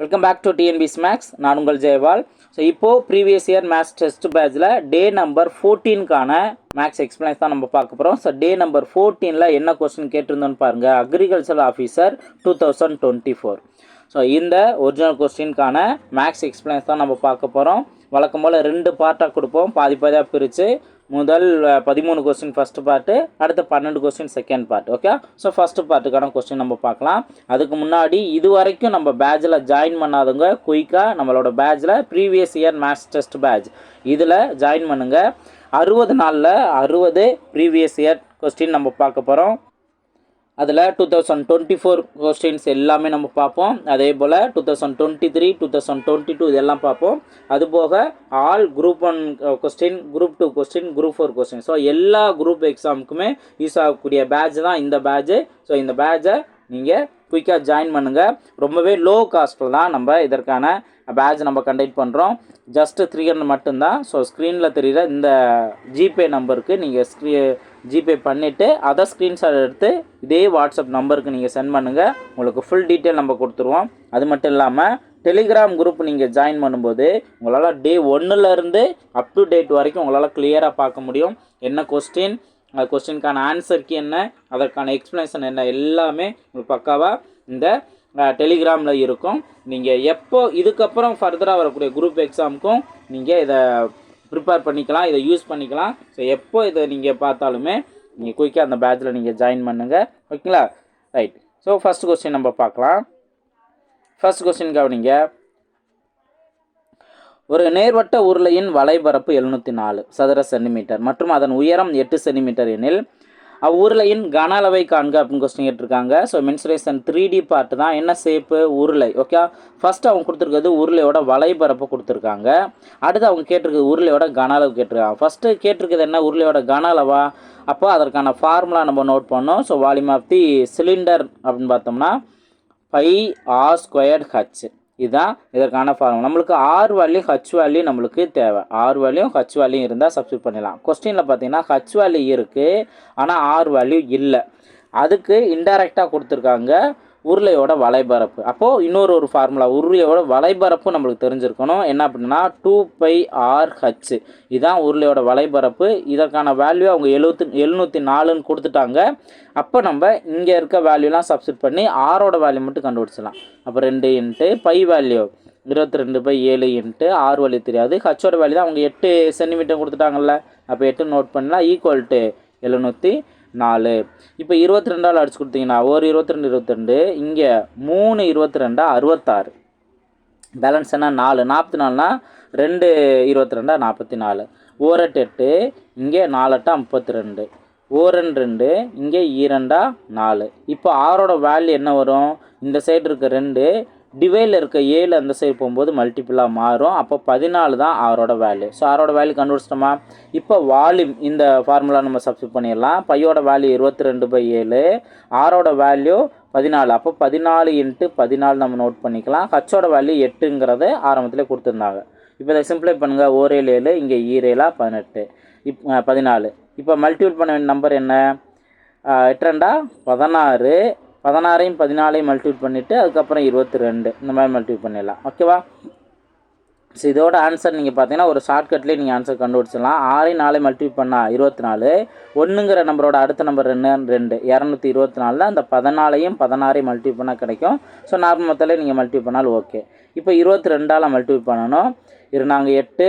Welcome back to TNPSC maths நான் உங்கள் Jayapal. So இப்போது ப்ரீவியஸ் இயர் மேக்ஸ் டெஸ்ட் பேட்சில் டே நம்பர் ஃபோர்டீனுக்கான மேக்ஸ் எக்ஸ்பிளைன்ஸ் தான் நம்ம பார்க்க போகிறோம் ஸோ டே நம்பர் ஃபோர்டீனில் என்ன கொஸ்டின் கேட்டிருந்தோன்னு பாருங்கள் agriculture officer two thousand twenty four so இந்த ஒரிஜினல் கொஸ்டின்கான மேக்ஸ் எக்ஸ்பிளைன்ஸ் தான் நம்ம பார்க்க போகிறோம் வழக்கம் போல் ரெண்டு பார்ட்டாக கொடுப்போம். பாதி பாதியாக பிரித்து முதல் பதிமூணு கொஸ்டின் ஃபஸ்ட்டு பார்ட்டு அடுத்த பன்னெண்டு question second part okay so first பார்ட்டுக்கான question நம்ம பார்க்கலாம். அதுக்கு முன்னாடி இது வரைக்கும் நம்ம பேட்சில் ஜாயின் பண்ணாதவங்க குயிக்காக நம்மளோட பேட்சில் previous year maths test batch இதில் ஜாயின் பண்ணுங்கள் அறுபது நாளில் அறுபது ப்ரீவியஸ் இயர் கொஸ்டின் நம்ம பார்க்க போகிறோம் அதில் two thousand twenty four questions எல்லாமே நம்ம பார்ப்போம். அதே போல் two thousand twenty three two thousand twenty two இதெல்லாம் பார்ப்போம். அதுபோக all group one question group two question group four question so எல்லா குரூப் எக்ஸாமுக்குமே யூஸ் ஆகக்கூடிய பேட்ச் தான் இந்த பேட்ச்சு ஸோ இந்த பேட்சை நீங்கள் குயிக்காக ஜாயின் பண்ணுங்கள் ரொம்பவே லோ காஸ்ட்டில் தான் நம்ம இதற்கான பேட்ச் நம்ம கண்டக்ட் பண்ணுறோம் ஜஸ்ட்டு த்ரீ ஹண்ட்ரட் மட்டும்தான். ஸோ ஸ்க்ரீனில் தெரிகிற இந்த ஜிபே நம்பருக்கு நீங்கள் ஸ்க்ரீ ஜிபே பண்ணிவிட்டு அதை ஸ்க்ரீன்ஷாட் எடுத்து இதே வாட்ஸ்அப் நம்பருக்கு நீங்கள் சென்ட் பண்ணுங்கள் உங்களுக்கு ஃபுல் டீட்டெயில் நம்ம கொடுத்துருவோம். அது மட்டும் இல்லாமல் டெலிகிராம் குரூப் நீங்கள் ஜாயின் பண்ணும்போது உங்களால் டே ஒன்றுலேருந்து அப் டு டேட் வரைக்கும் உங்களால் கிளியராக பார்க்க முடியும். என்ன கொஸ்டின் அந்த கொஸ்டினுக்கான ஆன்சருக்கு என்ன? அதற்கான எக்ஸ்ப்ளனேஷன் என்ன? எல்லாமே உங்களுக்கு பக்காவாக இந்த டெலிகிராமில் இருக்கும். நீங்கள் எப்போ இதுக்கப்புறம் ஃபர்தராக வரக்கூடிய குரூப் எக்ஸாமுக்கும் நீங்கள் இதை ப்ரிப்பேர் பண்ணிக்கலாம் இதை யூஸ் பண்ணிக்கலாம். ஸோ எப்போ இதை நீங்கள் பார்த்தாலுமே நீங்கள் குயிக்காக அந்த பேட்சில் நீங்கள் ஜாயின் பண்ணுங்கள் ஓகேங்களா ரைட் ஸோ ஃபஸ்ட் கொஸ்டின் நம்ம பார்க்கலாம். ஃபஸ்ட் கொஸ்டின் கவனிங்க. ஒரு நேர்வட்ட உருளையின் வலைபரப்பு எழுநூற்றி நாலு சதுர சென்டிமீட்டர் மற்றும் அதன் உயரம் எட்டு சென்டிமீட்டர் எனில் உருளையின் கன அளவை காண்க அப்படின்னு கொஸ்டின் கேட்டிருக்காங்க. So mensuration three D part தான். என்ன ஷேப்பு உருளை. ஓகே ஃபஸ்ட்டு அவங்க கொடுத்துருக்கிறது உருளையோட வலைபரப்பு கொடுத்துருக்காங்க. அடுத்து அவங்க கேட்டிருக்கிறது உருளையோட கன அளவு கேட்டிருக்காங்க. ஃபஸ்ட்டு கேட்டிருக்கிறது என்ன? உருளையோட கன அளவா? அப்போ அதற்கான ஃபார்முலா நம்ம நோட் பண்ணோம். So volume of the cylinder அப்படின்னு பார்த்தோம்னா பை ஆர் ஸ்கொயர்ட் ஹச் இதுதான் இதற்கான ஃபார்முலா நம்மளுக்கு ஆர் வேல்யூ ஹச் வேல்யூ நம்மளுக்கு தேவை. ஆர் வேல்யூ ஹச் வேல்யூ இருந்தால் சப்ஸ்டியூட் பண்ணிடலாம். கொஸ்டினில் பார்த்தீங்கன்னா ஹச் வேல்யூ இருக்குது ஆனால் ஆர் வேல்யூ இல்லை. அதுக்கு இன்டைரக்டாக கொடுத்துருக்காங்க உருளையோட வலைபரப்பு. அப்போது இன்னொரு ஒரு ஃபார்முலா உருளையோட வலைபரப்பு நம்மளுக்கு தெரிஞ்சிருக்கணும். என்ன அப்படின்னா டூ பை ஆர் ஹச் இதுதான் உருளையோட வலைபரப்பு. இதற்கான வேல்யூ அவங்க எழுபத்தி எழுநூற்றி நாலுன்னு கொடுத்துட்டாங்க. அப்போ நம்ம இங்கே இருக்க வேல்யூலாம் சப்ஸ்டிட் பண்ணி ஆரோட வேல்யூ மட்டும் கண்டுபிடிச்சலாம் அப்போ ரெண்டு இன்ட்டு பை வேல்யூ இருபத்தி ரெண்டு பை ஏழு இன்ட்டு ஆறு வேல்யூ தெரியாது. ஹச்சோட வேல்யூ தான். அவங்க எட்டு சென்டிமீட்டர் கொடுத்துட்டாங்கல்ல. அப்போ எட்டு நோட் பண்ணலாம். ஈக்குவல் டு எழுநூற்றி நாலு. இப்போ இருபத்தி ரெண்டால் அடிச்சு கொடுத்தீங்கன்னா ஒரு இருபத்தி ரெண்டு இருபத்தி ரெண்டு இங்கே மூணு இருபத்தி ரெண்டா அறுபத்தாறு. பேலன்ஸ் என்ன? நாலு. நாற்பத்தி நாலுனா ரெண்டு இருபத்தி ரெண்டா நாற்பத்தி நாலு ஓரெட்டு எட்டு. இங்கே நாலெட்டா முப்பத்தி ரெண்டு ஓரெண்டு ரெண்டு. இங்கே ஈரெண்டா நாலு. இப்போ ஆரோட வேல்யூ என்ன வரும்? இந்த சைடு இருக்க ரெண்டு. டிவைடில் இருக்க ஏழு அந்த சைடு போகும்போது மல்டிப்புளாக மாறும். அப்போ பதினாலு தான் ஆரோட வேல்யூ ஸோ ஆரோட வேல்யூ கண்டுபிடிச்சிட்டோமா? இப்போ வால்யூம் இந்த ஃபார்முலா நம்ம சப்ஸ்ட் பண்ணிடலாம். பையோட வேல்யூ இருபத்தி ரெண்டு பை ஏழு. ஆரோட வேல்யூ பதினாலு. அப்போ பதினாலு இன்ட்டு பதினாலு நம்ம நோட் பண்ணிக்கலாம். ஹச்சோட வேல்யூ எட்டுங்கிறத ஆரம்பத்தில் கொடுத்துருந்தாங்க. இப்போ இதை சிம்பிளை பண்ணுங்கள் ஓரேல் ஏழு இங்கே ஈரேலா பதினெட்டு. இப் பதினாலு. இப்போ மல்டிபிள் பண்ண வேண்டிய நம்பர் என்ன? எட்டு ரெண்டா? பதினாறு. பதினாறையும் பதினாலையும் மல்டிபிள் பண்ணிவிட்டு அதுக்கப்புறம் இருபத்தி ரெண்டு இந்த மாதிரி மல்டிபிள் பண்ணிடலாம். ஓகேவா ஸோ இதோட ஆன்சர் நீங்கள் பார்த்தீங்கன்னா ஒரு ஷார்ட்கட்லேயே நீங்கள் ஆன்சர் கண்டுபிடிச்சிடலாம். ஆறையும் நாலு மல்டிபிள் பண்ணால் இருபத்தி நாலு ஒன்றுங்கிற நம்பரோட அடுத்த நம்பர் ரெண்டு ரெண்டு. இரநூத்தி இருபத்தி நாலில் அந்த பதினாலையும் பதினாறையும் மல்டிபிள் பண்ணால் கிடைக்கும். ஸோ நார்மல் மொத்தத்தில் நீங்கள் மல்டிபிள் பண்ணாலும் ஓகே இப்போ இருபத்தி ரெண்டால் மல்டிபிள் பண்ணணும். இரு நாங்கள் எட்டு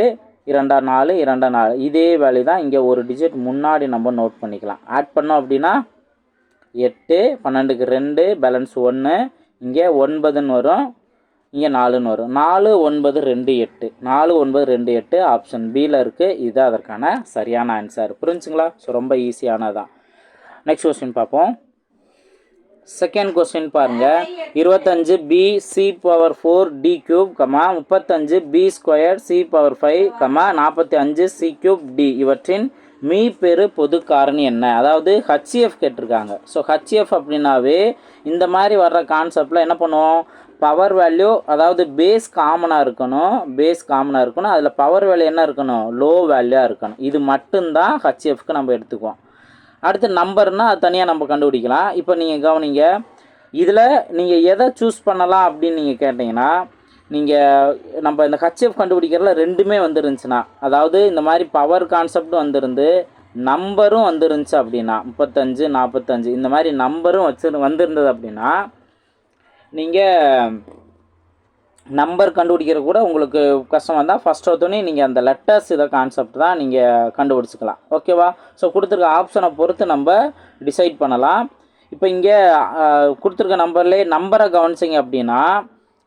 இரண்டா நாலு இரண்டா நாலு. இதே வேலை தான் இங்கே ஒரு டிஜிட் முன்னாடி நம்ம நோட் பண்ணிக்கலாம். ஆட் பண்ணோம் அப்படின்னா எட்டு பன்னெண்டுக்கு ரெண்டு பேலன்ஸ் ஒன்று இங்கே ஒன்பதுன்னு வரும் இங்கே நாலுன்னு வரும். நாலு ஒன்பது ரெண்டு எட்டு. நாலு ஒன்பது ரெண்டு எட்டு ஆப்ஷன் பியில் இருக்குது இது அதற்கான சரியான ஆன்சர் புரிஞ்சுங்களா? ஸோ ரொம்ப ஈஸியானதான் நெக்ஸ்ட் கொஸ்டின் பார்ப்போம். செகண்ட் கொஸ்டின் பாருங்கள் இருபத்தஞ்சு B C power four D cube comma முப்பத்தஞ்சு B square C power five comma நாற்பத்தி அஞ்சு சி கியூப் டி இவற்றின் மீ பெரு பொது காரணி என்ன? அதாவது ஹச்சிஎஃப் கேட்டிருக்காங்க. ஸோ ஹச்சிஎஃப் அப்படின்னாவே இந்த மாதிரி வர்ற கான்செப்டில் என்ன பண்ணுவோம்? பவர் வேல்யூ அதாவது பேஸ் காமனாக இருக்கணும். பேஸ் காமனாக இருக்கணும். அதில் பவர் வேல்யூ என்ன இருக்கணும்? லோ வேல்யூவாக இருக்கணும். இது மட்டும்தான் ஹச்சிஎஃப்க்கு நம்ம எடுத்துக்குவோம். அடுத்து நம்பர்னால் அது தனியாக நம்ம கண்டுபிடிக்கலாம். இப்போ நீங்கள் கவனிங்க. இதில் நீங்கள் எதை சூஸ் பண்ணலாம் அப்படின்னு நீங்கள் கேட்டிங்கன்னா நீங்கள் நம்ம இந்த ஹச்எஃப் கண்டுபிடிக்கிறதுல ரெண்டுமே வந்துருந்துச்சுன்னா அதாவது இந்த மாதிரி பவர் கான்செப்ட் வந்திருந்து நம்பரும் வந்துருந்துச்சு அப்படின்னா முப்பத்தஞ்சு நாற்பத்தஞ்சு இந்த மாதிரி நம்பரும் வச்சு வந்திருந்தது அப்படின்னா நீங்கள் நம்பர் கண்டுபிடிக்கிற கூட உங்களுக்கு கஷ்டம் வந்தால் ஃபஸ்ட் ஒருத்தோடனே நீங்கள் அந்த லெட்டர்ஸ் இதை கான்செப்ட் தான் நீங்கள் கண்டுபிடிச்சிக்கலாம். ஓகேவா ஸோ கொடுத்துருக்க ஆப்ஷனை பொறுத்து நம்ம டிசைட் பண்ணலாம். இப்போ இங்கே கொடுத்துருக்க நம்பர்லேயே நம்பரை கவனிச்சிங்க அப்படின்னா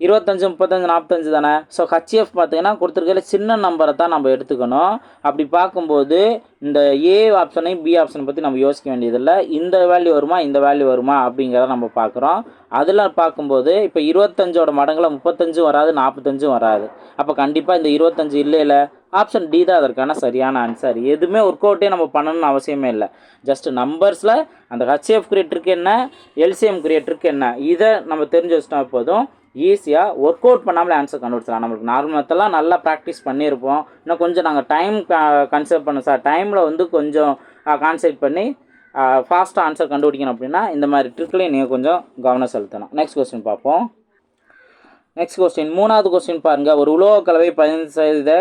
இருபத்தஞ்சு முப்பத்தஞ்சு நாற்பத்தஞ்சு தானே? ஸோ ஹச்எஃப் பார்த்தீங்கன்னா கொடுத்துருக்கல சின்ன நம்பரை தான் நம்ம எடுத்துக்கணும். அப்படி பார்க்கும்போது இந்த ஏ ஆப்ஷனையும் பி ஆப்ஷனை பற்றி நம்ம யோசிக்க வேண்டியதில்லை. இந்த வேல்யூ வருமா இந்த வேல்யூ வருமா அப்படிங்கிறத நம்ம பார்க்குறோம். அதில் பார்க்கும்போது இப்போ இருபத்தஞ்சோட மடங்கில் முப்பத்தஞ்சும் வராது நாற்பத்தஞ்சும் வராது. அப்போ கண்டிப்பாக இந்த இருபத்தஞ்சு இல்லை ஆப்ஷன் டி தான் அதற்கான சரியான ஆன்சர் எதுவுமே ஒர்க் அவுட்டே நம்ம பண்ணணும்னு அவசியமே இல்லை. ஜஸ்ட் நம்பர்ஸில் அந்த ஹச்எஃப் கிரியேட்டருக்கு என்ன எல்சிஎம் கிரியேட்டருக்கு என்ன இதை நம்ம தெரிஞ்சு வச்சிட்டா போதும். ஈஸியாக ஒர்க் அவுட் பண்ணாமல் ஆன்சர் கண்டுபிடிச்சலாம் நம்மளுக்கு நார்மல் மெத்தெல்லாம் நல்லா ப்ராக்டிஸ் பண்ணியிருப்போம். இன்னும் கொஞ்சம் நாங்கள் டைம் கன்செப்ட் பண்ணோம் சார் டைமில் வந்து கொஞ்சம் கான்செப்ட் பண்ணி ஃபாஸ்ட்டாக ஆன்சர் கண்டுபிடிக்கணும் அப்படின்னா இந்த மாதிரி ட்ரிக்லேயும் நீங்கள் கொஞ்சம் கவனம் செலுத்தணும். நெக்ஸ்ட் கொஸ்டின் பார்ப்போம். நெக்ஸ்ட் கொஸ்டின் மூணாவது கொஸ்டின் பாருங்கள் ஒரு உலோக கலவை பதினைந்து சதவீத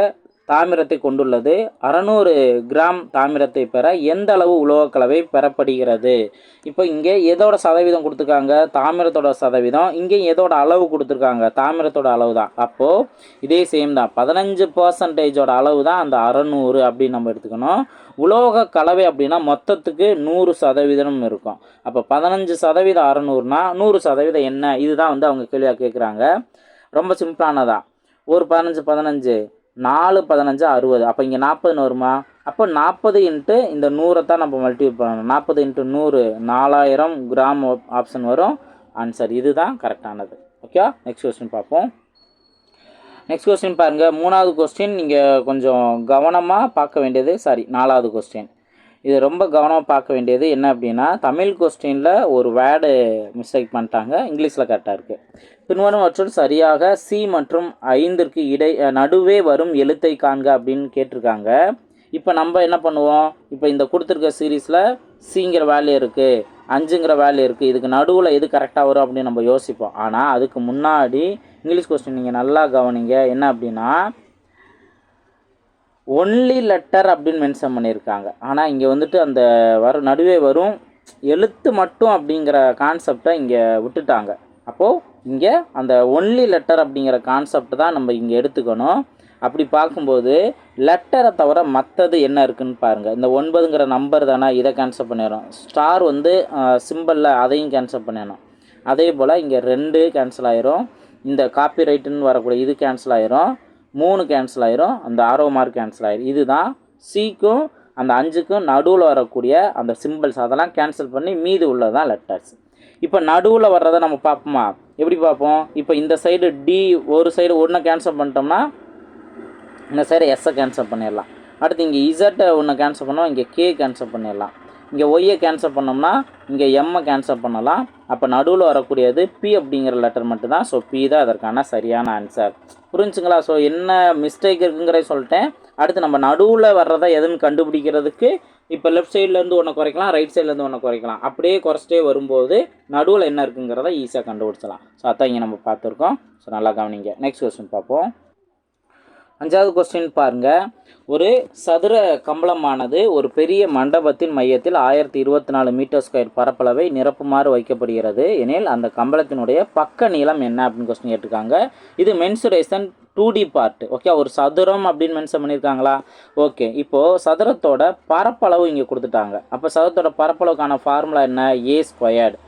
தாமிரத்தை கொண்டுள்ளது. அறநூறு கிராம் தாமிரத்தை பெற எந்த அளவு உலோகக்கலவை கலவை பெறப்படுகிறது? இப்போ இங்கே எதோட சதவீதம் கொடுத்துருக்காங்க? தாமிரத்தோட சதவீதம். இங்கே எதோட அளவு கொடுத்துருக்காங்க? தாமிரத்தோட அளவு தான் அப்போது இதே சேம் தான். பதினஞ்சு பர்சன்டேஜோட அளவு தான் அந்த அறநூறு அப்படின்னு நம்ம எடுத்துக்கணும். உலோக கலவை அப்படின்னா மொத்தத்துக்கு நூறு சதவீதம் இருக்கும். அப்போ பதினஞ்சு சதவீதம் அறநூறுனா நூறு சதவீதம் என்ன? இதுதான் வந்து அவங்க கேள்வியாக கேட்குறாங்க ரொம்ப சிம்பிளானதான் ஒரு பதினஞ்சு பதினஞ்சு. நாலு பதினஞ்சு அறுபது. அப்போ இங்கே நாற்பதுன்னு வருமா? அப்போ நாற்பது இன்ட்டு இந்த நூறை தான் நம்ம மல்டிபிள் பண்ணணும். நாற்பது இன்ட்டு நூறு நாலாயிரம் கிராம் ஆப்ஷன் வரும். ஆன்சர் இதுதான் கரெக்டானது ஓகே நெக்ஸ்ட் கொஸ்டின் பார்ப்போம். நெக்ஸ்ட் கொஸ்டின் பாருங்கள் மூணாவது கொஸ்டின் நீங்கள் கொஞ்சம் கவனமாக பார்க்க வேண்டியது சாரி நாலாவது கொஸ்டின் இது ரொம்ப கவனமாக பார்க்க வேண்டியது என்ன அப்படின்னா தமிழ் கொஸ்டினில் ஒரு வேர்டு மிஸ்டேக் பண்ணிட்டாங்க. இங்கிலீஷில் கரெக்டாக இருக்குது பின்வரும் மற்றும் சரியாக சி மற்றும் ஐந்திற்கு இடை நடுவே வரும் எழுத்தை காண்க அப்படின்னு கேட்டிருக்காங்க. இப்போ நம்ம என்ன பண்ணுவோம்? இப்போ இந்த கொடுத்துருக்க சீரீஸில் சிங்கிற வேல்யூ இருக்குது அஞ்சுங்கிற வேல்யூ இருக்குது இதுக்கு நடுவில் எது கரெக்டாக வரும் அப்படின்னு நம்ம யோசிப்போம். ஆனால் அதுக்கு முன்னாடி இங்கிலீஷ் கொஸ்டின் நீங்கள் நல்லா கவனிங்க. என்ன அப்படின்னா ஒன்லி லெட்டர் அப்படின்னு மென்ஷன் பண்ணியிருக்காங்க. ஆனால் இங்கே வந்துட்டு அந்த வர நடுவே வரும் எழுத்து மட்டும் அப்படிங்கிற கான்செப்டை இங்கே விட்டுட்டாங்க. அப்போது இங்கே அந்த ஒன்லி லெட்டர் அப்படிங்கிற கான்செப்ட் தான் நம்ம இங்கே எடுத்துக்கணும். அப்படி பார்க்கும்போது லெட்டரை தவிர மற்றது என்ன இருக்குன்னு பாருங்கள் இந்த ஒன்பதுங்கிற நம்பர் தானே இதை கேன்சல் பண்ணிடணும் ஸ்டார் வந்து சிம்பிளில் அதையும் கேன்சல் பண்ணிடணும். அதே போல் இங்கே ரெண்டு கேன்சல் ஆயிரும். இந்த காப்பி ரைட்டுன்னு வரக்கூடிய இது கேன்சல் ஆயிரும். மூணு கேன்சல் ஆயிரும். அந்த ஆரோ மார்க் கேன்சல் ஆயிரும். இதுதான் சிக்கும் அந்த அஞ்சுக்கும் நடுவில் வரக்கூடிய அந்த சிம்பிள்ஸ் அதெல்லாம் கேன்சல் பண்ணி மீதி உள்ளதான் லெட்டர்ஸ் இப்போ நடுவில் வர்றதை நம்ம பார்ப்போமா? எப்படி பார்ப்போம்? இப்போ இந்த சைடு டி ஒரு சைடு ஒன்றை கேன்சல் பண்ணிட்டோம்னா இந்த சைடு எஸ்ஸை கேன்சல் பண்ணிடலாம். அடுத்து இங்கே இசட்டை ஒன்று கேன்சல் பண்ணோம். இங்கே கே கேன்சல் பண்ணிடலாம். இங்கே ஒய்யை கேன்சல் பண்ணோம்னா இங்கே எம்மை கேன்சல் பண்ணலாம். அப்போ நடுவில் வரக்கூடியது பி அப்படிங்கிற லெட்டர் மட்டும்தான். ஸோ பி தான் அதற்கான சரியான ஆன்சர் புரிஞ்சுங்களா? ஸோ என்ன மிஸ்டேக் இருக்குங்கிறத சொல்லிட்டேன். அடுத்து நம்ம நடுவில் வர்றதை எதுன்னு கண்டுபிடிக்கிறதுக்கு இப்போ லெஃப்ட் சைட்லேருந்து ஒன்று குறைக்கலாம் ரைட் சைட்லேருந்து ஒன்று குறைக்கலாம். அப்படியே குறைச்சிட்டே வரும்போது நடுவில் என்ன இருக்குங்கிறத ஈஸியாக கண்டுபிடிச்சலாம் ஸோ அதான் இங்கே நம்ம பார்த்துருக்கோம். ஸோ நல்லா கவனிங்க. நெக்ஸ்ட் கொஸ்டின் பார்ப்போம். அஞ்சாவது கொஸ்டின் பாருங்க. ஒரு சதுர கம்பளமானது ஒரு பெரிய மண்டபத்தின் மையத்தில் ஆயிரத்தி இருபத்தி நாலு மீட்டர் ஸ்கொயர் பரப்பளவை நிரப்புமாறு வைக்கப்படுகிறது. எனில் அந்த கம்பளத்தினுடைய பக்க நீளம் என்ன அப்படின்னு கொஸ்டின் கேட்டிருக்காங்க. இது mensuration two D part okay ஒரு சதுரம் அப்படின்னு மென்ஷன் பண்ணியிருக்காங்களா? ஓகே இப்போது சதுரத்தோட பரப்பளவு இங்கே கொடுத்துட்டாங்க. அப்போ சதுரத்தோட பரப்பளவுக்கான ஃபார்முலா என்ன? ஏ ஸ்கொயர்டு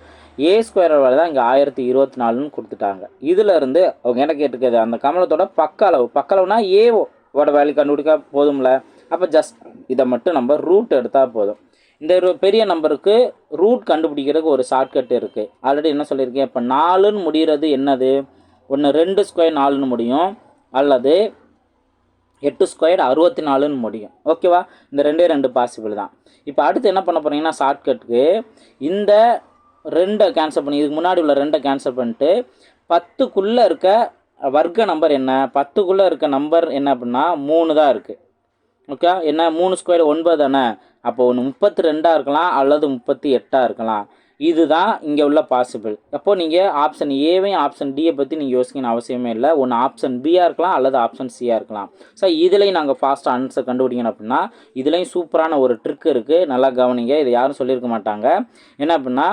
ஏ ஸ்கொயர் வேலை தான் இங்கே ஆயிரத்தி இருபத்தி நாலுன்னு கொடுத்துட்டாங்க. இதிலிருந்து அவங்க என்ன கேட்டிருக்காது அந்த கமலத்தோட பக்க அளவு பக்க அளவுனா ஏவோட ஓட வேல்யூ கண்டுபிடிக்க போதும்ல? அப்போ ஜஸ்ட் இதை மட்டும் நம்ம ரூட் எடுத்தால் போதும். இந்த பெரிய நம்பருக்கு ரூட் கண்டுபிடிக்கிறதுக்கு ஒரு ஷார்ட்கட் இருக்குது ஆல்ரெடி என்ன சொல்லியிருக்கேன்? இப்போ நாலுன்னு முடிகிறது என்னது? ஒன்று ரெண்டு ஸ்கொயர் நாலுன்னு முடியும். அல்லது எட்டு ஸ்கொயர் அறுபத்தி நாலுன்னு முடியும் ஓகேவா இந்த ரெண்டே ரெண்டு பாசிபிள் தான். இப்போ அடுத்து என்ன பண்ண போகிறீங்கன்னா ஷார்ட்கட்டுக்கு இந்த ரெண்டை கேன்சல் பண்ணி. இதுக்கு முன்னாடி உள்ள ரெண்டை கேன்சல் பண்ணிட்டு பத்துக்குள்ளே இருக்க வர்க்க நம்பர் என்ன? பத்துக்குள்ளே இருக்க நம்பர் என்ன அப்படின்னா மூணு தான் இருக்குது ஓகே என்ன? மூணு ஸ்கொயர் ஒன்பது தானே? அப்போ ஒன்று முப்பத்தி ரெண்டாக இருக்கலாம் அல்லது முப்பத்தி எட்டாக இருக்கலாம். இதுதான் இங்கே உள்ள பாசிபிள் அப்போ நீங்கள் ஆப்ஷன் ஏவையும் ஆப்ஷன் டியை பற்றி நீங்கள் யோசிக்கணும் அவசியமே இல்லை. ஒன்று ஆப்ஷன் பியாக இருக்கலாம் அல்லது ஆப்ஷன் சியாக இருக்கலாம். ஸோ இதுலேயும் நாங்கள் ஃபாஸ்ட்டாக ஆன்சர் கண்டுபிடிக்கணும் அப்படின்னா இதுலேயும் சூப்பரான ஒரு ட்ரிக் இருக்குது நல்லா கவனிங்க. இதை யாரும் சொல்லியிருக்க மாட்டாங்க. என்ன அப்படின்னா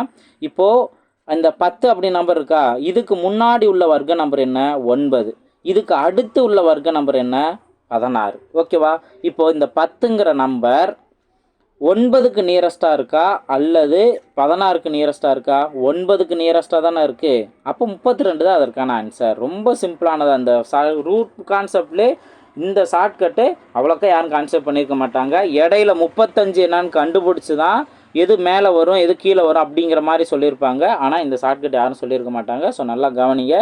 இப்போது அந்த பத்து அப்படி நம்பர் இருக்கா? இதுக்கு முன்னாடி உள்ள வர்க்க நம்பர் என்ன? ஒன்பது. இதுக்கு அடுத்து உள்ள வர்க்க நம்பர் என்ன? பதினாறு. ஓகேவா இப்போது இந்த பத்துங்கிற நம்பர் ஒன்பதுக்கு நியரஸ்ட்டாக இருக்கா? அல்லது பதினாறுக்கு நியரஸ்ட்டாக இருக்கா? ஒன்பதுக்கு நியரஸ்ட்டாக தானே இருக்குது அப்போ முப்பத்தி ரெண்டு தான் அதற்கான ஆன்சர் ரொம்ப சிம்பிளானது அந்த சா ரூட் கான்செப்ட்லே இந்த ஷார்ட்கட்டு அவ்வளோக்கா யாரும் கான்செப்ட் பண்ணியிருக்க மாட்டாங்க. இடையில முப்பத்தஞ்சு என்னான்னு கண்டுபிடிச்சி தான் எது மேலே வரும் எது கீழே வரும் அப்படிங்கிற மாதிரி சொல்லியிருப்பாங்க. ஆனால் இந்த ஷார்ட்கட் யாரும் சொல்லியிருக்க மாட்டாங்க. ஸோ நல்லா கவனிங்க.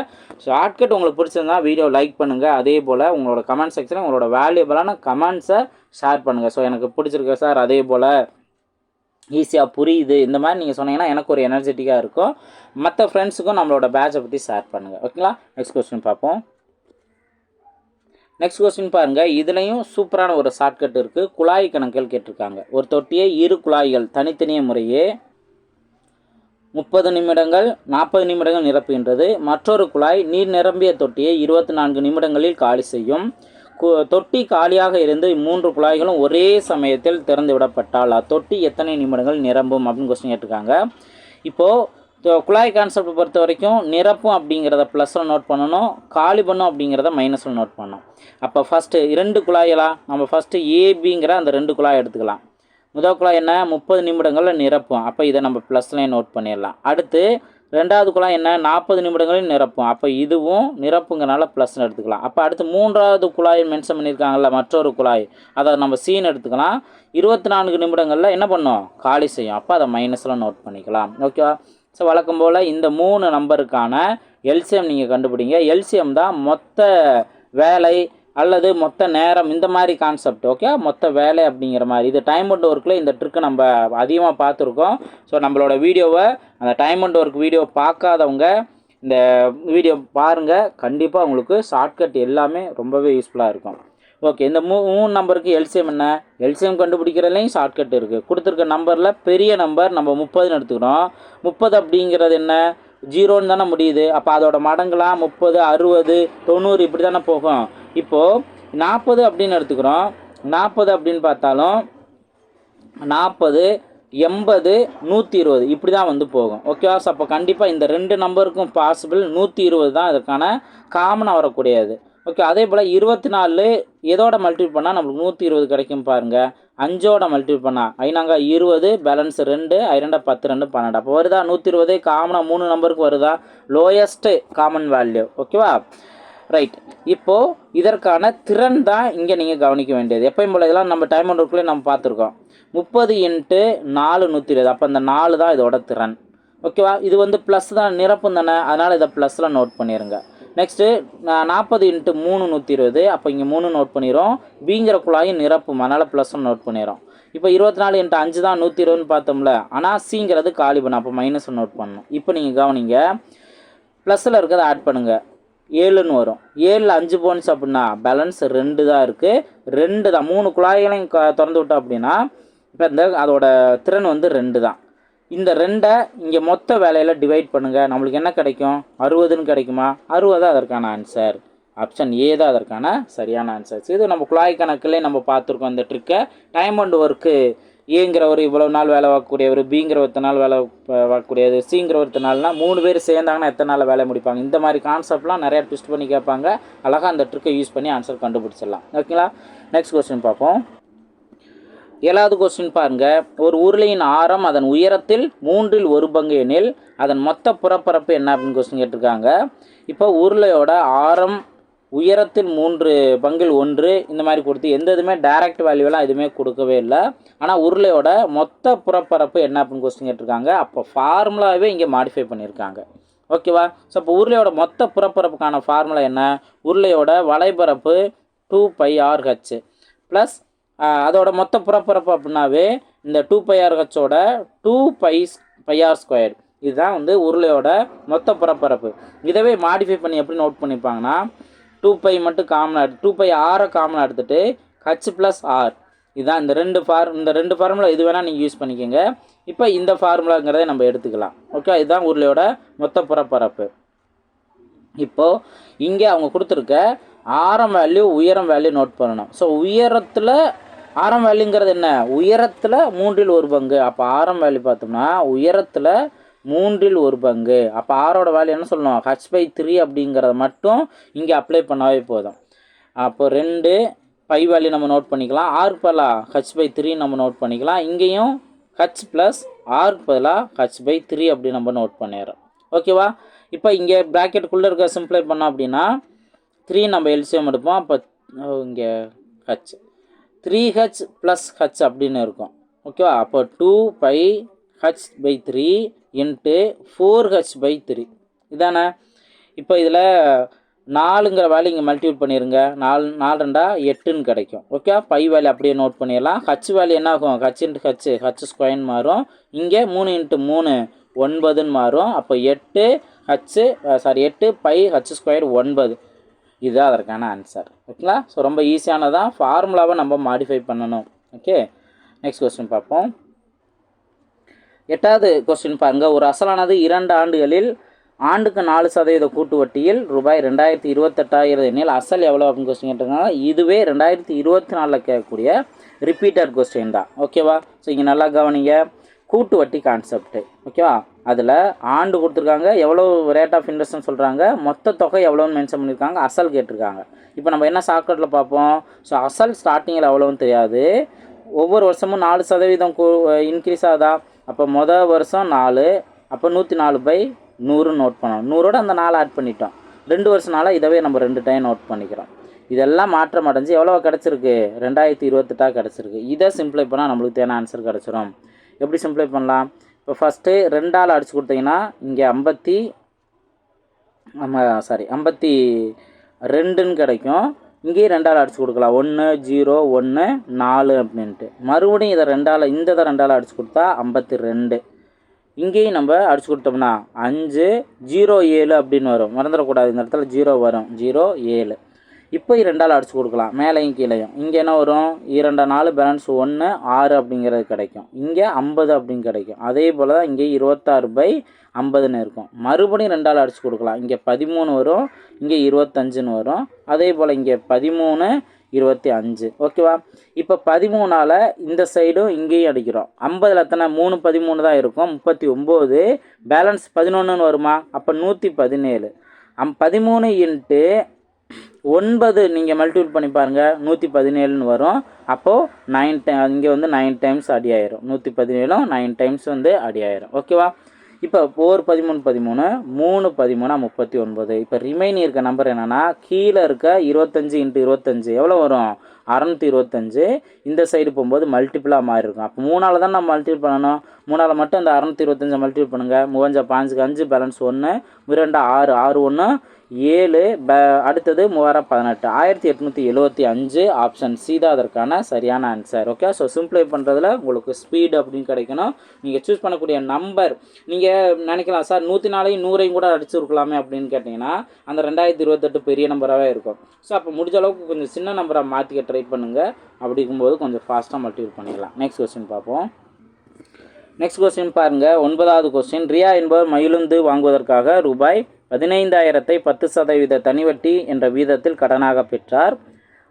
ஷார்ட்கட் உங்களுக்கு பிடிச்சிருந்தா வீடியோ லைக் பண்ணுங்கள் அதே போல் உங்களோட கமெண்ட் செக்ஷனில் உங்களோட வேல்யூபிளான கமெண்ட்ஸை ஷேர் பண்ணுங்கள் ஸோ எனக்கு பிடிச்சிருக்கு சார் அதே போல் ஈஸியாக புரியுது. இந்த மாதிரி நீங்கள் சொன்னீங்கன்னா எனக்கு ஒரு எனர்ஜெட்டிக்காக இருக்கும். மற்ற ஃப்ரெண்ட்ஸுக்கும் நம்மளோட பேட்சை பற்றி ஷேர் பண்ணுங்கள் ஓகேங்களா நெக்ஸ்ட் கொஸ்டின் பார்ப்போம். நெக்ஸ்ட் கொஸ்டின் பாருங்கள் இதுலேயும் சூப்பரான ஒரு ஷார்ட்கட் இருக்குது குழாய் கணக்கில் கேட்டிருக்காங்க. ஒரு தொட்டியை இரு குழாய்கள் தனித்தனிய முறையே முப்பது நிமிடங்கள் நாற்பது நிமிடங்கள் நிரப்புகின்றது. மற்றொரு குழாய் நீர் நிரம்பிய தொட்டியை இருபத்தி நான்கு நிமிடங்களில் காலி செய்யும். கு- தொட்டி காலியாக இருந்து மூன்று குழாய்களும் ஒரே சமயத்தில் திறந்து விடப்பட்டால் அத்தொட்டி எத்தனை நிமிடங்கள் நிரம்பும் அப்படின்னு கொஸ்டின் கேட்டிருக்காங்க. இப்போது குழாய் கான்செப்ட் பொறுத்த வரைக்கும் நிரப்பும் அப்படிங்கிறத ப்ளஸில் நோட் பண்ணணும் காலி பண்ணும் அப்படிங்கிறத மைனஸில் நோட் பண்ணணும். அப்போ ஃபஸ்ட்டு இரண்டு குழாய்களா நம்ம ஃபஸ்ட்டு ஏபிங்கிற அந்த ரெண்டு குழாய் எடுத்துக்கலாம். முதல் குழாய் என்ன? முப்பது நிமிடங்களில் நிரப்பும். அப்போ இதை நம்ம ப்ளஸ்லேயே நோட் பண்ணிடலாம். அடுத்து ரெண்டாவது குழாய் என்ன? நாற்பது நிமிடங்களில் நிரப்பும். அப்போ இதுவும் நிரப்புங்கிறனால ப்ளஸ்னு எடுத்துக்கலாம். அப்போ அடுத்து மூன்றாவது குழாய் மென்ஷன் பண்ணியிருக்காங்கல்ல மற்றொரு குழாய். அதை நம்ம சீன் எடுத்துக்கலாம். இருபத்தி நான்கு நிமிடங்களில் என்ன பண்ணும்? காலி செய்யும். அப்போ அதை மைனஸில் நோட் பண்ணிக்கலாம். ஓகேவா ஸோ வழக்கம் போல் இந்த மூணு நம்பருக்கான எல்சிஎம் நீங்கள் கண்டுபிடிங்க. எல்சிஎம் தான் மொத்த வேலை அல்லது மொத்த நேரம் இந்த மாதிரி கான்செப்ட் ஓகே மொத்த வேலை அப்படிங்கிற மாதிரி. இது டைம் அண்ட் ஒர்க்கில் இந்த ட்ரிக்கு நம்ம அதிகமாக பார்த்துருக்கோம். ஸோ நம்மளோட வீடியோவை அந்த டைம் அண்ட் ஒர்க் வீடியோ பார்க்காதவங்க இந்த வீடியோ பாருங்கள் கண்டிப்பாக உங்களுக்கு ஷார்ட்கட் எல்லாமே ரொம்பவே யூஸ்ஃபுல்லாக இருக்கும். ஓகே இந்த மூ மூணு நம்பருக்கு எல்சிஎம் என்ன? எல்சிஎம் கண்டுபிடிக்கிறதுலையும் ஷார்ட்கட் இருக்குது கொடுத்துருக்க நம்பரில் பெரிய நம்பர் நம்ம முப்பதுன்னு எடுத்துக்கிறோம். முப்பது அப்படிங்கிறது என்ன? ஜீரோன்னு தானே முடியுது. அப்போ அதோட மடங்கெலாம் முப்பது அறுபது தொண்ணூறு இப்படி தானே போகும். இப்போது நாற்பது அப்படின்னு எடுத்துக்கிறோம். நாற்பது அப்படின்னு பார்த்தாலும் நாற்பது எண்பது நூற்றி இருபது இப்படி தான் வந்து போகும். ஓகேவா ஸோ அப்போ கண்டிப்பாக இந்த ரெண்டு நம்பருக்கும் பாசிபிள் நூற்றி இருபது தான் இதற்கான காமனாக வரக்கூடியது. ஓகே அதே போல் இருபத்தி நாலு எதோட மல்டிபிள் பண்ணால் நம்மளுக்கு நூற்றி இருபது கிடைக்கும் பாருங்கள் அஞ்சோட மல்டிபிள் பண்ணால் ஐநாங்க இருபது பேலன்ஸ் ரெண்டு ஐரெண்டா பத்து ரெண்டு பன்னெண்டு. அப்போ வருதா? நூற்றி இருபது காமனாக மூணு நம்பருக்கு வருதா? லோயஸ்ட்டு காமன் வேல்யூ ஓகேவா ரைட் இப்போது இதற்கான திறன் தான் இங்கே நீங்கள் கவனிக்க வேண்டியது. எப்பயும் போல் இதெல்லாம் நம்ம டைம் ஒன்றுக்குள்ளே நம்ம பார்த்துருக்கோம். முப்பது இன்ட்டு நாலு நூற்றி இருபது. அப்போ இந்த நாலு தான் இதோட திறன். ஓகேவா இது வந்து ப்ளஸ் தான் நிரப்பும் தானே? அதனால் இதை ப்ளஸ்லாம் நோட் பண்ணிடுங்க நெக்ஸ்ட்டு நாற்பது இன்ட்டு மூணு நூற்றி இருபது அப்போ இங்கே மூணு நோட் பண்ணிடும் பிங்கிற குழாயும் நிரப்பும். அதனால் ப்ளஸ் நோட் பண்ணிடும் இப்போ இருபத்தி நாலு இன்ட்டு அஞ்சு தான் நூற்றி இருபதுன்னு பார்த்தோம்ல. ஆனால் சிங்கிறது காலி பண்ணும். அப்போ மைனஸ் நோட் பண்ணணும் இப்போ நீங்கள் கவனிங்க. ப்ளஸில் இருக்கிறத ஆட் பண்ணுங்கள் ஏழுன்னு வரும். ஏழில் அஞ்சு போன்ஸ் அப்படின்னா பேலன்ஸ் ரெண்டு தான் இருக்குது ரெண்டு தான். மூணு குழாய்களையும் க- திறந்து விட்டோம் அப்படின்னா இப்போ இந்த அதோட திறன் வந்து ரெண்டு தான். இந்த ரெண்டை இங்கே மொத்த வேலையில் டிவைட் பண்ணுங்கள் நம்மளுக்கு என்ன கிடைக்கும்? அறுபதுன்னு கிடைக்குமா? அறுபது அதற்கான ஆன்சர் ஆப்ஷன் ஏ தான் அதற்கான சரியான ஆன்சர்ஸ் இது நம்ம குழாய் கணக்கிலே நம்ம பார்த்துருக்கோம் இந்த ட்ரிக்கை டைம் அண்ட் ஒர்க்கு ஏங்கிறவர் இவ்வளோ நாள் வேலை பார்க்கக்கூடியவர் பிங்கிற ஒருத்த நாள் வேலை பார்க்கக்கூடியது சிங்கிற ஒருத்த நாள்னால் மூணு பேர் சேர்ந்தாங்கன்னா எத்தனை நாள் வேலை முடிப்பாங்க? இந்த மாதிரி கான்செப்ட்லாம் நிறையா ட்விஸ்ட் பண்ணி கேட்பாங்க. அழகாக அந்த ட்ரிக்கை யூஸ் பண்ணி ஆன்சர் கண்டுபிடிச்சிடலாம். ஓகேங்களா நெக்ஸ்ட் கொஸ்டின் பார்ப்போம். ஏழாவது கொஸ்டின் பாருங்க. ஒரு உருளையின் ஆரம் அதன் உயரத்தில் மூன்றில் ஒரு பங்கு எனில் அதன் மொத்த புறப்பரப்பு என்ன அப்படின்னு கொஸ்டின் கேட்டிருக்காங்க. இப்போ உருளையோட ஆரம் உயரத்தில் மூன்று பங்கில் ஒன்று இந்த மாதிரி கொடுத்து எந்த இதுவுமே டைரக்ட் வேல்யூலாம் எதுவுமே கொடுக்கவே இல்லை. ஆனால் உருளையோட மொத்த புறப்பரப்பு என்ன அப்படின்னு கொஸ்டின் கேட்டிருக்காங்க. அப்போ ஃபார்முலாவே இங்கே மாடிஃபை பண்ணியிருக்காங்க. ஓகேவா ஸோ இப்போ உருளையோட மொத்த புறப்பரப்புக்கான ஃபார்முலா என்ன? உருளையோட வலைபரப்பு two pi R H plus அதோட மொத்த புறப்பரப்பு அப்படின்னாவே இந்த two pi ஹச்சோட two pi pi R square இதுதான் வந்து உருளையோட மொத்த புறப்பரப்பு. இதவே மாடிஃபை பண்ணி எப்படி நோட் பண்ணிப்பாங்கன்னா டூ பை மட்டும் காமனாக எடுத்து டூ பை ஆரை காமனாக எடுத்துகிட்டு ஹச் ப்ளஸ் ஆர் இதுதான் இந்த ரெண்டு ஃபார் இந்த ரெண்டு ஃபார்முலா இது வேணால் நீங்கள் யூஸ் பண்ணிக்கோங்க. இப்போ இந்த ஃபார்முலாங்கிறத நம்ம எடுத்துக்கலாம். ஓகே இதுதான் உருளையோட மொத்த புறப்பரப்பு. இப்போது இங்கே அவங்க கொடுத்துருக்க ஆரம் வேல்யூ உயரம் வேல்யூ நோட் பண்ணணும். ஸோ உயரத்தில் ஆரம் வேல்யூங்கிறது என்ன? உயரத்தில் மூன்றில் ஒரு பங்கு. அப்போ ஆரம் வேல்யூ பார்த்தோம்னா உயரத்தில் மூன்றில் ஒரு பங்கு. அப்போ ஆரோட வேல்யூ என்ன சொல்லணும் ஹச் பை த்ரீ அப்படிங்கிறத மட்டும் இங்கே அப்ளை பண்ணாவே போதும். அப்போ ரெண்டு பை வேல்யூ நம்ம நோட் பண்ணிக்கலாம். ஆருக்கு பதிலாக ஹச் பை த்ரீ நம்ம நோட் பண்ணிக்கலாம். இங்கேயும் ஹச் ப்ளஸ் ஆறுக்கு பதிலாக ஹச் பை த்ரீ அப்படி நம்ம நோட் பண்ணிடுறோம். ஓகேவா இப்போ இங்கே ப்ராக்கெட்டுக்குள்ளே இருக்க சிம்ப்ளை பண்ணோம் அப்படின்னா த்ரீ நம்ம எல்சிஎம் எடுப்போம். அப்போ இங்கே H three H plus H அப்படின்னு இருக்கும். ஓகேவா அப்போ two pi H pi three into four H pi three இதானே? இப்போ இதில் நாலுங்கிற வேலை இங்கே மல்டிபிள் பண்ணிடுங்க நாலு நாலு ரெண்டா எட்டுன்னு கிடைக்கும். ஓகே பை வேல்யூ அப்படியே நோட் பண்ணிடலாம். ஹச் வேல்யூ என்ன ஆகும்? ஹச் இன்ட்டு ஹச் ஹச் ஸ்கொயர்னு மாறும். இங்கே மூணு இன்ட்டு மூணு ஒன்பதுன்னு மாறும். அப்போ எட்டு ஹச்சு சாரி எட்டு பை ஹச் ஸ்கொயர் ஒன்பது. இதுதான் அதற்கான ஆன்சர் ஓகேங்களா ஸோ ரொம்ப ஈஸியானதான் ஃபார்முலாவை நம்ம மாடிஃபை பண்ணணும். ஓகே நெக்ஸ்ட் கொஸ்டின் பார்ப்போம். எட்டாவது கொஸ்டின் பாருங்க. ஒரு அசலானது இரண்டு ஆண்டுகளில் ஆண்டுக்கு நாலு சதவீத கூட்டு வட்டியில் ரூபாய் ரெண்டாயிரத்தி இருபத்தெட்டாயிரம் எண்ணில் அசல் எவ்வளோ அப்படின்னு கொஸ்டின் கேட்டிருக்காங்க. இதுவே ரெண்டாயிரத்தி இருபத்தி நாலில் கேட்கக்கூடிய ரிப்பீட்டட் கொஸ்டின் தான். ஓகேவா ஸோ இங்கே நல்லா கவனிங்க. கூட்டு வட்டி கான்செப்ட் ஓகேவா அதில் ஆண்டு கொடுத்துருக்காங்க எவ்வளோ ரேட் ஆஃப் இன்ட்ரெஸ்ட்னு சொல்கிறாங்க மொத்த தொகை எவ்வளோன்னு மென்ஷன் பண்ணியிருக்காங்க அசல் கேட்டிருக்காங்க. இப்போ நம்ம என்ன ஷார்ட்கட்டில் பார்ப்போம்? ஸோ அசல் ஸ்டார்டிங்கில் எவ்வளோன்னு தெரியாது. ஒவ்வொரு வருஷமும் நாலு சதவீதம் இன்க்ரீஸ் ஆகுதா? அப்போ மொதல் வருஷம் நாலு அப்போ நூற்றி நாலு பை நூறு நோட் பண்ணோம் நூறோட அந்த நாலு ஆட் பண்ணிட்டோம். ரெண்டு வருஷனால இதவே நம்ம ரெண்டு டைம் நோட் பண்ணிக்கிறோம். இதெல்லாம் மாற்றம் அடைஞ்சு எவ்வளோ கிடச்சிருக்கு? ரெண்டாயிரத்தி இருபத்தெட்டா கிடச்சிருக்கு. இதை சிம்ப்ளை பண்ணால் நம்மளுக்கு தேவையான ஆன்சர் கிடச்சிரும். எப்படி சிம்ப்ளை பண்ணலாம்? இப்போ ஃபஸ்ட்டு ரெண்டால் அடித்து கொடுத்தீங்கன்னா இங்கே ஐம்பத்தி நம்ம சாரி ஐம்பத்தி ரெண்டுன்னு கிடைக்கும். இங்கேயும் ரெண்டால் அடித்து கொடுக்கலாம். ஒன்று ஜீரோ ஒன்று நாலு அப்படின்ட்டு. மறுபடியும் இதை ரெண்டால் இந்த இதை ரெண்டால் அடித்து கொடுத்தா ஐம்பத்தி ரெண்டு. இங்கேயும் நம்ம அடிச்சு கொடுத்தோம்னா அஞ்சு ஜீரோ ஏழு அப்படின்னு வரும். மறந்துடக்கூடாது இந்த இடத்துல ஜீரோ வரும். ஜீரோ ஏழு. இப்போ ரெண்டால் அடிச்சு கொடுக்கலாம். மேலேயும் கீழேயும். இங்கே என்ன வரும்? இரண்டு நாலு பேலன்ஸ் ஒன்று ஆறு அப்படிங்கிறது கிடைக்கும். இங்கே ஐம்பது அப்படின்னு கிடைக்கும். அதே போல் தான் இங்கே இருபத்தாறு பை ஐம்பதுன்னு இருக்கும். மறுபடியும் ரெண்டால் அடிச்சு கொடுக்கலாம். இங்கே பதிமூணு வரும். இங்கே இருபத்தஞ்சுன்னு வரும். அதே போல் இங்கே பதிமூணு இருபத்தி அஞ்சு. ஓகேவா இப்போ பதிமூணால் இந்த சைடும் இங்கேயும் அடிக்கிறோம். ஐம்பதில் எத்தனை? மூணு பதிமூணு தான் இருக்கும். முப்பத்தி ஒம்பது. பேலன்ஸ் பதினொன்றுன்னு வருமா? அப்போ நூற்றி பதினேழு. அம் பதிமூணு இன்ட்டு ஒன்பது நீங்கள் மல்டிபிள் பண்ணி பாருங்கள் நூற்றி பதினேழுன்னு வரும். அப்போது நைன் டை இங்கே வந்து நைன் டைம்ஸ் அடி ஆயிரும். நூற்றி பதினேழும் நைன் டைம்ஸ் வந்து அடி ஆயிரும். ஓகேவா இப்போ ஃபோர் பதிமூணு பதிமூணு மூணு பதிமூணா முப்பத்தி ஒன்பது. இப்போ ரிமைனிங் இருக்க நம்பர் என்னென்னா கீழே இருக்க இருபத்தஞ்சி இன்ட்டு இருபத்தஞ்சு. எவ்வளோ வரும்? அறநூற்றி இருபத்தஞ்சு. இந்த சைடு போகும்போது மல்டிபிளாக மாறி இருக்கும். அப்போ மூணால் தான் நம்ம மல்டிபிள் பண்ணணும்? மூணால் மட்டும் இந்த அறநூற்றி இருபத்தஞ்சை மல்டிபிள் பண்ணுங்கள் மூவஞ்சா பாஞ்சுக்கு அஞ்சு பேலன்ஸ் ஒன்று இரண்டு ஆறு ஆறு ஒன்று ஏழு ப அடுத்தது மூவாயிரம் பதினெட்டு. ஆயிரத்தி எட்நூற்றி எழுபத்தி அஞ்சு ஆப்ஷன் சி தான் அதற்கான சரியான ஆன்சர் ஓகே ஸோ சிம்பிளை பண்ணுறதுல உங்களுக்கு ஸ்பீடு அப்படின்னு கிடைக்கணும். நீங்கள் சூஸ் பண்ணக்கூடிய நம்பர் நீங்கள் நினைக்கலாம் சார் நூற்றி நாலையும் நூறையும் கூட அடிச்சிருக்கலாமே அப்படின்னு கேட்டிங்கன்னா அந்த ரெண்டாயிரத்தி இருபத்தெட்டு பெரிய நம்பராகவே இருக்கும். ஸோ அப்போ முடிஞ்ச அளவுக்கு கொஞ்சம் சின்ன நம்பரை மாற்றிக்கிட்டு ட்ரை பண்ணுங்கள் அப்படிங்கும்போது கொஞ்சம் ஃபாஸ்ட்டாக மல்டிபிள் பண்ணிக்கலாம் நெக்ஸ்ட் கொஸ்டின் பார்ப்போம். நெக்ஸ்ட் கொஸ்டின் பாருங்கள் ஒன்பதாவது கொஸ்டின் ரியா என்பவர் மயிலுந்து வாங்குவதற்காக ரூபாய் பதினைந்தாயிரத்தை பத்து சதவீத தனிவட்டி என்ற வீதத்தில் கடனாக பெற்றார்.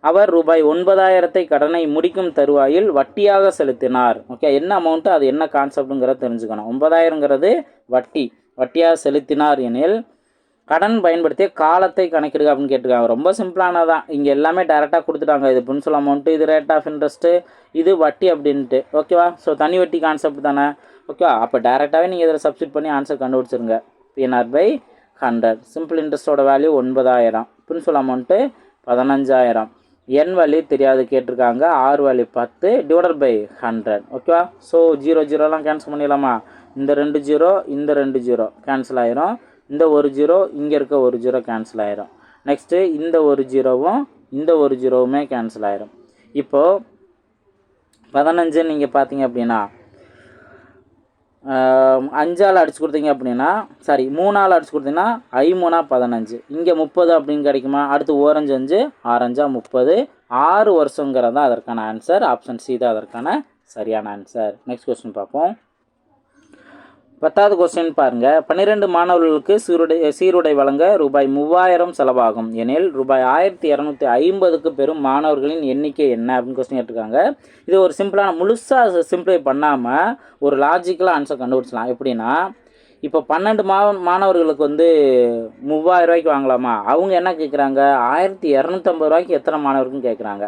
அவர் ரூபாய் ஒன்பதாயிரத்தை கடனை முடிக்கும் தருவாயில் வட்டியாக செலுத்தினார். ஓகே என்ன அமௌண்ட்டு அது என்ன கான்செப்ட்டுங்கிறத தெரிஞ்சுக்கணும். ஒன்பதாயிரங்கிறது வட்டி. வட்டியாக செலுத்தினார் எனில் கடன் பயன்படுத்திய காலத்தை கணக்கிடுங்க அப்படின்னு கேட்டிருக்காங்க. ரொம்ப சிம்பிளானதான் இங்கே எல்லாமே டேரெக்டாக கொடுத்துட்டாங்க. இது பிரின்சிபல் அமௌண்ட்டு இது ரேட் ஆஃப் இன்ட்ரெஸ்ட்டு இது வட்டி அப்படின்ட்டு. ஓகேவா ஸோ தனி வட்டி கான்செப்ட் தானே. ஓகேவா அப்போ டேரெக்டாகவே நீங்கள் இதில் சப்ஸ்டிட் பண்ணி ஆன்சர் கண்டுபிடிச்சிருங்க. பிஎன்ஆர் பை ஹண்ட்ரட் சிம்பிள் இன்ட்ரெஸ்ட்டோட வேல்யூ ஒன்பதாயிரம். பிரின்சிபல் அமௌண்ட்டு பதினஞ்சாயிரம். என் வேல்யூ தெரியாது கேட்டிருக்காங்க. ஆறு வேல்யூ பத்து டிவைடட் பை ஹண்ட்ரட் ஓகேவா ஸோ ஜீரோ ஜீரோலாம் கேன்சல் பண்ணிடலாமா? இந்த ரெண்டு ஜீரோ இந்த ரெண்டு ஜீரோ கேன்சல் ஆயிரும். இந்த ஒரு ஜீரோ இங்கே இருக்க ஒரு ஜீரோ கேன்சல் ஆயிரும். நெக்ஸ்ட்டு இந்த ஒரு ஜீரோவும் இந்த ஒரு ஜீரோவுமே கேன்சல் ஆயிரும். இப்போது பதினஞ்சு நீங்கள் பார்த்தீங்க அப்படின்னா அஞ்சால் அடிச்சு கொடுத்தீங்க அப்படின்னா சாரி மூணால் அடிச்சு கொடுத்தீங்கன்னா ஐ மூணா பதினஞ்சு. இங்கே முப்பது அப்படின்னு கிடைக்குமா? அடுத்து ஓரஞ்சு அஞ்சு ஆரஞ்சா முப்பது. ஆறு வருஷங்கிறது தான் அதற்கான ஆன்சர் ஆப்ஷன் சி தான் அதற்கான சரியான ஆன்சர் நெக்ஸ்ட் கொஸ்டின் பார்ப்போம். பத்தாவது கொஸ்டின் பாருங்க. பன்னிரெண்டு மாணவர்களுக்கு சீருடை சீருடை வழங்க ரூபாய் மூவாயிரம் செலவாகும். எனில் ரூபாய் ஆயிரத்தி இரநூத்தி ஐம்பதுக்கு பெறும் மாணவர்களின் எண்ணிக்கை என்ன அப்படின்னு கொஸ்டின் கேட்டிருக்காங்க. இது ஒரு சிம்பிளான முழுசாக சிம்பிளை பண்ணாமல் ஒரு லாஜிக்கலாக ஆன்சர் கண்டுபிடிச்சலாம் எப்படின்னா இப்போ பன்னெண்டு மா மாணவர்களுக்கு வந்து மூவாயிரம் ரூபாய்க்கு வாங்கலாமா? அவங்க என்ன கேட்குறாங்க? ஆயிரத்தி இரநூத்தம்பது ரூபாய்க்கு எத்தனை மாணவருக்குன்னு கேட்குறாங்க.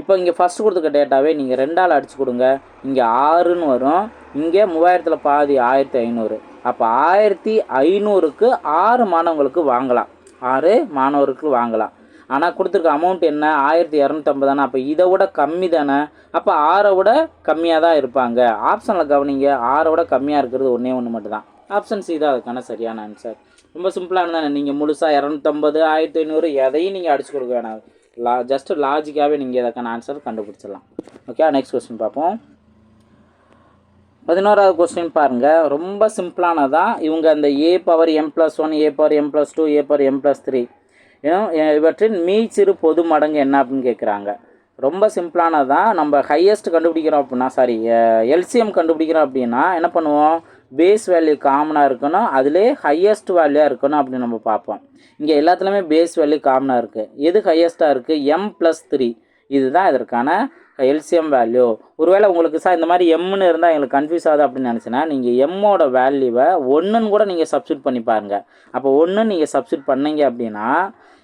இப்போ இங்கே ஃபஸ்ட்டு கொடுத்துருக்க டேட்டாவே நீங்கள் ரெண்டால் அடிச்சு கொடுங்க. இங்கே ஆறுன்னு வரும். இங்கே மூவாயிரத்தில் பாதி ஆயிரத்தி ஐநூறு. அப்போ ஆயிரத்தி ஐநூறுக்கு ஆறு மாணவங்களுக்கு வாங்கலாம். ஆறு மாணவருக்கு வாங்கலாம். ஆனால் கொடுத்துருக்க அமௌண்ட் என்ன? ஆயிரத்தி இரநூத்தம்பது தானே. அப்போ இதை விட கம்மி தானே. அப்போ ஆறை விட கம்மியாக தான் இருப்பாங்க. ஆப்ஷனில் கவனிங்க. ஆறை விட கம்மியாக இருக்கிறது ஒன்றே ஒன்று மட்டும்தான். ஆப்ஷன் சி தான் அதுக்கான சரியான ஆன்சர் ரொம்ப சிம்பிளானதானே நீங்கள் முழுசாக இரநூத்தம்பது ஆயிரத்தி ஐநூறு எதையும் நீங்கள் அடிச்சு கொடுக்க வேணாம். லா ஜஸ்ட் லாஜிக்காகவே நீங்கள் இதற்கான ஆன்சர் கண்டுபிடிச்சிடலாம். ஓகே நெக்ஸ்ட் கொஸ்டின் பார்ப்போம். பதினோராவது கொஸ்டின் பாருங்கள் ரொம்ப சிம்பிளானதான் இவங்க அந்த A power M plus one A power M plus two A power M plus three இவற்றின் மீச்சிறு பொது மடங்கு என்ன அப்படின்னு கேட்குறாங்க ரொம்ப சிம்பிளானதான் நம்ம ஹையஸ்ட் கண்டுபிடிக்கிறோம் அப்படின்னா சாரி எல்சிஎம் கண்டுபிடிக்கிறோம் அப்படின்னா என்ன பண்ணுவோம்? பேஸ் வேல்யூ காமனாக இருக்கணும் அதிலே ஹையஸ்ட் வேல்யூவாக இருக்கணும் அப்படின்னு நம்ம பார்ப்போம். இங்கே எல்லாத்துலேயுமே பேஸ் வேல்யூ காமனாக இருக்குது எது ஹையஸ்ட்டாக இருக்குது எம் ப்ளஸ் த்ரீ இதுதான் இதற்கான எல்சிஎம் வேல்யூ ஒருவேளை உங்களுக்கு சார் இந்த மாதிரி எம்னு இருந்தால் எங்களுக்கு கன்ஃபியூஸ் ஆகுது அப்படின்னு நினச்சினா நீங்கள் எம்மோட வேல்யூவை ஒன்றுன்னு கூட நீங்கள் சப்ஸ்டியூட் பண்ணி பாருங்கள் அப்போ ஒன்று நீங்கள் சப்ஸ்டியூட் பண்ணீங்க அப்படின்னா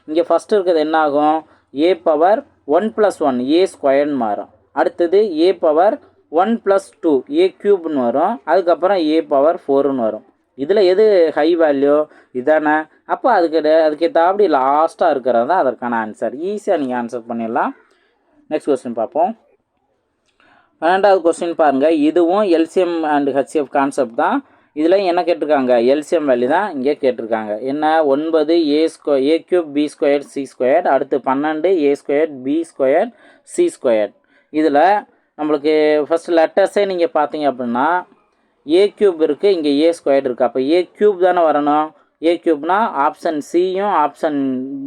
இங்கே ஃபஸ்ட்டு இருக்கிறது என்ன ஆகும்? A power one plus one A ஸ்கொயர்னு மாறும். அடுத்தது A power one plus two A க்யூப்னு வரும். அதுக்கப்புறம் ஏ பவர் ஃபோர்னு வரும். இதில் எது ஹை வேல்யூ இதானே. அப்போ அதுக்கு அதுக்கு லாஸ்ட்டாக இருக்கிறது தான் அதற்கான ஆன்சர் ஈஸியாக நீங்கள் ஆன்சர் பண்ணிடலாம். நெக்ஸ்ட் கொஸ்டின் பார்ப்போம். பன்னெண்டாவது கொஸ்டின் பாருங்கள் இதுவும் எல்சிஎம் அண்ட் ஹெச்எஃப் கான்செப்ட் தான். இதில் என்ன கேட்டிருக்காங்க? எல்சிஎம் வேல்யூ தான் இங்கே கேட்டிருக்காங்க. என்ன? ஒன்பது A square A cube B square C square அடுத்து பன்னெண்டு A square B square C square இதில் நம்மளுக்கு ஃபஸ்ட் லெட்டர்ஸே நீங்கள் பார்த்தீங்க அப்படின்னா ஏ க்யூப் இருக்குது இங்கே ஏ ஸ்கொயர் இருக்குது அப்போ ஏ க்யூப் தானே வரணும்? ஏ க்யூப்னால் ஆப்ஷன் சியும் ஆப்ஷன்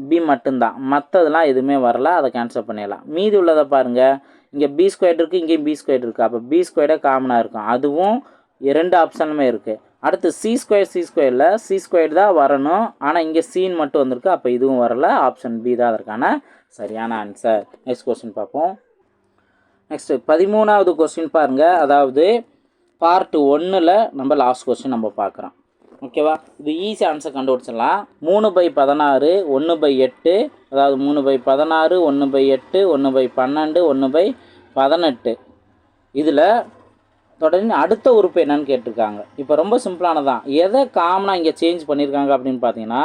பி மட்டும்தான். மற்றதெல்லாம் எதுவுமே வரல அதை கேன்சல் பண்ணிடலாம். மீதி உள்ளதை பாருங்கள் இங்கே பி ஸ்கொயர் இருக்குது இங்கேயும் பி ஸ்கொயர் இருக்குது அப்போ பி ஸ்கொயர்டே காமனாக இருக்கும். அதுவும் ரெண்டு ஆப்ஷனுமே இருக்குது அடுத்து சி ஸ்கொயர் சி ஸ்கொயரில் சி ஸ்கொயர் தான் வரணும். ஆனால் இங்கே சீன் மட்டும் வந்திருக்கு. அப்போ இதுவும் வரல ஆப்ஷன் பி தான் அதற்கான சரியான ஆன்சர் நெக்ஸ்ட் கொஸ்டின் பார்ப்போம். நெக்ஸ்ட்டு பதிமூணாவது கொஸ்டின் பாருங்கள் அதாவது பார்ட் ஒன்றில் நம்ம லாஸ்ட் கொஸ்டின் நம்ம பார்க்குறோம். ஓகேவா இது ஈஸி ஆன்சர் கண்டுபிடிச்சிடலாம். மூணு பை பதினாறு ஒன்று பை எட்டு. அதாவது மூணு பை பதினாறு ஒன்று பை எட்டு ஒன்று பை பன்னெண்டு ஒன்று பை பதினெட்டு. இதில் தொடர்ந்து அடுத்த உறுப்பு என்னன்னு கேட்டிருக்காங்க. இப்போ ரொம்ப சிம்பிளானதான் எதை காமனாக இங்கே சேஞ்ச் பண்ணியிருக்காங்க அப்படின்னு பார்த்தீங்கன்னா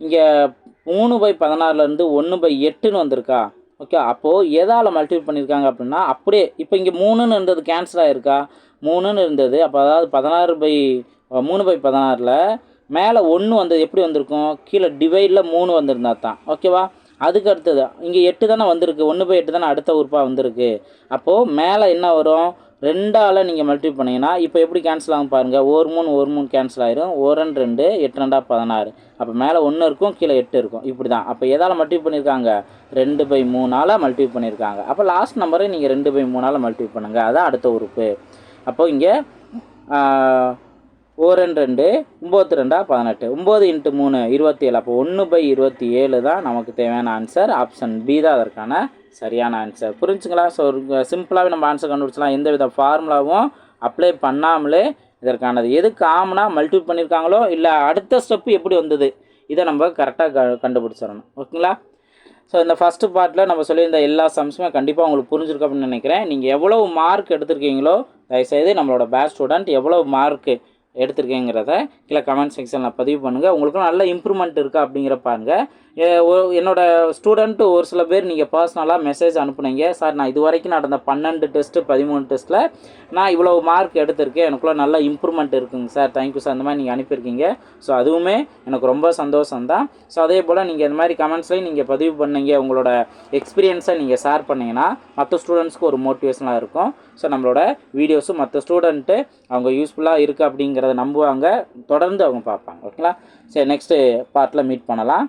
இங்கே மூணு பை பதினாறுலேருந்து ஒன்று பை எட்டுன்னு வந்திருக்கா. ஓகே அப்போது எதால் மல்டிபிள் பண்ணியிருக்காங்க அப்படின்னா அப்படியே இப்போ இங்கே மூணுன்னு இருந்தது கேன்சல் ஆகிருக்கா மூணுன்னு இருந்தது அப்போ அதாவது பதினாறு பை மூணு பை பதினாறில் மேலே ஒன்று வந்தது எப்படி வந்திருக்கும்? கீழே டிவைடில் மூணு வந்திருந்தா தான். ஓகேவா அதுக்கு அடுத்தது இங்கே எட்டு தானே வந்திருக்கு ஒன்று பை எட்டு தானே அடுத்த உறுப்பாக வந்திருக்கு. அப்போது மேலே என்ன வரும்? ரெண்டால் நீங்கள் மல்டிபிள் பண்ணிங்கன்னா இப்போ எப்படி கேன்சல் ஆகும் பாருங்கள் ஒரு மூணு ஒரு மூணு கேன்சல் ஆயிரும். ஒரு ரெண்டு ரெண்டு எட்டு ரெண்டா பதினாறு. அப்போ மேலே ஒன்று இருக்கும் கீழே எட்டு இருக்கும். இப்படி தான் அப்போ எதால் மல்டிபிள் பண்ணியிருக்காங்க ரெண்டு பை மூணால் மல்டிபிள் பண்ணியிருக்காங்க அப்போ லாஸ்ட் நம்பரை நீங்கள் ரெண்டு பை மூணால் மல்டிபிள் பண்ணுங்கள் அதான் அடுத்த உறுப்பு. அப்போது இங்கே ஓ ரெண்டு ரெண்டு ஒம்பது ரெண்டா பதினெட்டு. ஒம்பது இன்ட்டு மூணு இருபத்தி ஏழு அப்போ ஒன்று பை இருபத்தி ஏழு தான் நமக்கு தேவையான ஆன்சர் ஆப்ஷன் பி தான் அதற்கான சரியான ஆன்சர் புரிஞ்சுங்களா? ஸோ சிம்பிளாகவே நம்ம ஆன்சர் கண்டுபிடிச்சலாம் எந்த வித ஃபார்முலாவும் அப்ளை பண்ணாமலே இதற்கானது. எது காமனாக மல்டிபிள் பண்ணியிருக்காங்களோ இல்லை அடுத்த ஸ்டெப்பு எப்படி வந்தது? இதை நம்ம கரெக்டாக க கண்டுபிடிச்சிடணும். ஓகேங்களா? ஸோ இந்த ஃபஸ்ட்டு பார்ட்டில் நம்ம சொல்லியிருந்த எல்லா சம்ஸுமே கண்டிப்பாக உங்களுக்கு புரிஞ்சிருக்கு அப்படின்னு நினைக்கிறேன். நீங்கள் எவ்வளவு மார்க் எடுத்திருக்கீங்களோ தயவுசெய்து நம்மளோட பேட்ச் ஸ்டூடெண்ட் எவ்வளவு மார்க்கு எடுத்திருக்கேங்கிறத கீழே கமெண்ட் செக்ஷனில் பதிவு பண்ணுங்கள் உங்களுக்கும் நல்ல இம்ப்ரூவ்மெண்ட் இருக்கா அப்படிங்கிற பாருங்கள் என்னோட ஸ்டூடெண்ட்டு ஒரு சில பேர் நீங்கள் பர்சனலாக மெசேஜ் அனுப்புனீங்க. சார் நான் இது வரைக்கும் நடந்த பன்னெண்டு டெஸ்ட்டு பதிமூணு டெஸ்ட்டில் நான் இவ்வளோ மார்க் எடுத்திருக்கேன். எனக்குள்ளே நல்ல இம்ப்ரூவ்மெண்ட் இருக்குங்க சார். Thank you sir. அந்த மாதிரி நீங்கள் அனுப்பியிருக்கீங்க. ஸோ அதுவுமே எனக்கு ரொம்ப சந்தோஷம் தான். ஸோ அதே போல் நீங்கள் இந்த மாதிரி கமெண்ட்ஸ்லேயும் நீங்கள் பதிவு பண்ணீங்க. உங்களோட எக்ஸ்பீரியன்ஸை நீங்கள் ஷேர் பண்ணிங்கன்னா மற்ற ஸ்டூடெண்ட்ஸ்க்கு ஒரு மோட்டிவேஷனாக இருக்கும். ஸோ நம்மளோட வீடியோஸும் மற்ற ஸ்டூடெண்ட்டு அவங்க யூஸ்ஃபுல்லாக இருக்குது அப்படிங்கிறத நம்புவாங்க. தொடர்ந்து அவங்க பார்ப்பாங்க. ஓகேங்களா சரி நெக்ஸ்ட்டு பார்ட்டில் மீட் பண்ணலாம்.